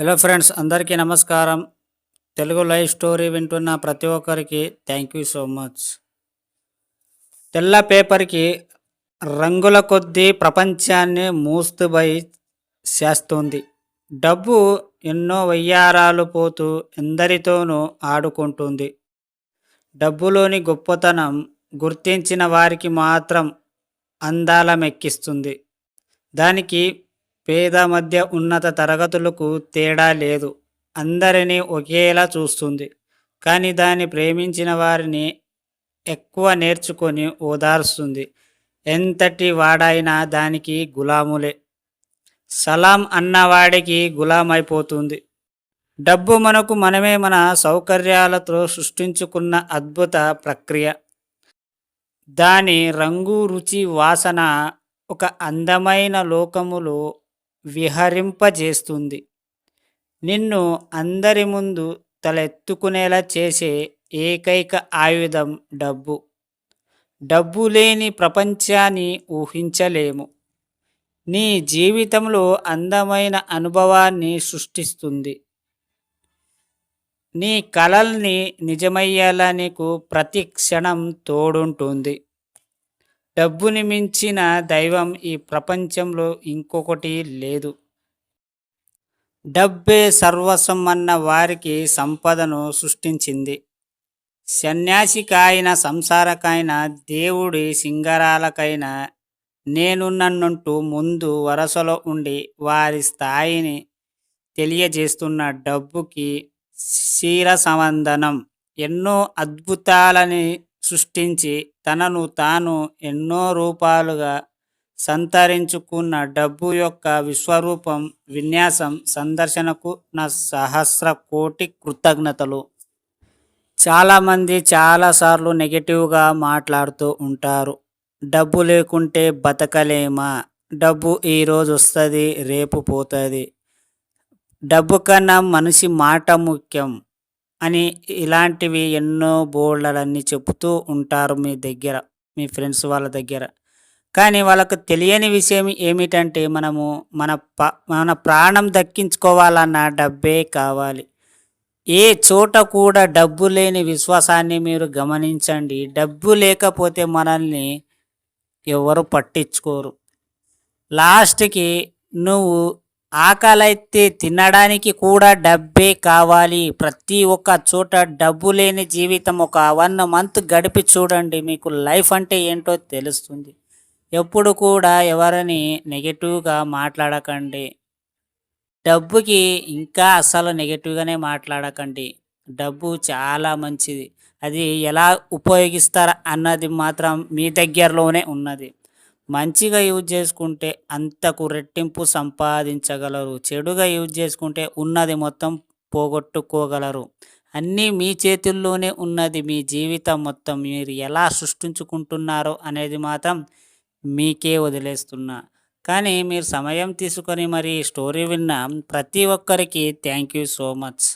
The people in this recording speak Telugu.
హలో ఫ్రెండ్స్ అందరికీ నమస్కారం. తెలుగు లైవ్ స్టోరీ వింటున్న ప్రతి ఒక్కరికి థ్యాంక్ యూ సో మచ్ తెల్ల పేపర్కి రంగుల కొద్దీ ప్రపంచాన్ని మూస్తుబై చేస్తుంది. డబ్బు ఎన్నో వయ్యారాలు పోతూ ఎందరితోనూ ఆడుకుంటుంది. డబ్బులోని గొప్పతనం గుర్తించిన వారికి మాత్రం అందాలమెక్కిస్తుంది. దానికి పేద మధ్య ఉన్నత తరగతులకు తేడా లేదు. అందరినీ ఒకేలా చూస్తుంది. కానీ దాన్ని ప్రేమించిన వారిని ఎక్కువ నేర్చుకొని ఓదార్స్తుంది. ఎంతటి వాడైనా దానికి గులాములే. సలాం అన్నవాడికి గులాం అయిపోతుంది డబ్బు మనకు మనమే మన సౌకర్యాలతో సృష్టించుకున్న అద్భుత ప్రక్రియ. దాని రంగు రుచి వాసన ఒక అందమైన లోకములో విహరింపజేస్తుంది. నిన్ను అందరి ముందు తలెత్తుకునేలా చేసే ఏకైక ఆయుధం డబ్బు. డబ్బు లేని ప్రపంచాన్ని ఊహించలేము. నీ జీవితంలో అందమైన అనుభవాన్ని సృష్టిస్తుంది. నీ కలల్ని నిజమయ్యేలా నీకు ప్రతి క్షణం తోడుంటుంది. డబ్బుని మించిన దైవం ఈ ప్రపంచంలో ఇంకొకటి లేదు. డబ్బే సర్వస్వం అన్న వారికి సంపదను సృష్టించింది. సన్యాసికాయన సంసారకైన దేవుడి సింగరాలకైన నేను నన్నుంటూ ముందు వరసలో ఉండి వారి స్థాయిని తెలియజేస్తున్న డబ్బుకి క్షీర సంవందనం ఎన్నో అద్భుతాలని సృష్టించి తనను తాను ఎన్నో రూపాలుగా సంతరించుకున్న డబ్బు యొక్క విశ్వరూపం విన్యాసం సందర్శనకు నా సహస్ర కోటి కృతజ్ఞతలు. చాలామంది చాలాసార్లు నెగిటివ్గా మాట్లాడుతూ ఉంటారు. డబ్బు లేకుంటే బతకలేమా? డబ్బు ఈరోజు వస్తుంది రేపు పోతుంది. డబ్బు కన్నా మనిషి మాట ముఖ్యం. అని ఇలాంటివి ఎన్నో బోర్డులన్నీ చెబుతూ ఉంటారు మీ దగ్గర మీ ఫ్రెండ్స్ వాళ్ళ దగ్గర. కానీ వాళ్ళకు తెలియని విషయం ఏమిటంటే మనము మన ప మన ప్రాణం దక్కించుకోవాలన్న డబ్బే కావాలి. ఏ చోట కూడా డబ్బు లేని విశ్వాసాన్ని మీరు గమనించండి. డబ్బు లేకపోతే మనల్ని ఎవరు పట్టించుకోరు. లాస్ట్కి నువ్వు ఆకలైతే తినడానికి కూడా డబ్బే కావాలి. ప్రతి ఒక్క చోట డబ్బు లేని జీవితం ఒక వన్ మంత్ గడిపి చూడండి మీకు లైఫ్ అంటే ఏంటో తెలుస్తుంది. ఎప్పుడు కూడా ఎవరిని నెగిటివ్గా మాట్లాడకండి. డబ్బుకి ఇంకా అసలు నెగిటివ్గానే మాట్లాడకండి. డబ్బు చాలా మంచిది. అది ఎలా ఉపయోగిస్తారు అన్నది మాత్రం మీ దగ్గరలోనే ఉన్నది. మంచిగా యూజ్ చేసుకుంటే అంతకు రెట్టింపు సంపాదించగలరు. చెడుగా యూజ్ చేసుకుంటే ఉన్నది మొత్తం పోగొట్టుకోగలరు. అన్నీ మీ చేతుల్లోనే ఉన్నది. మీ జీవితం మొత్తం మీరు ఎలా సృష్టించుకుంటున్నారో అనేది మాత్రం మీకే వదిలేస్తున్నా. కానీ మీరు సమయం తీసుకొని మరి స్టోరీ విన్న. ప్రతి ఒక్కరికి థ్యాంక్ యూ సో మచ్.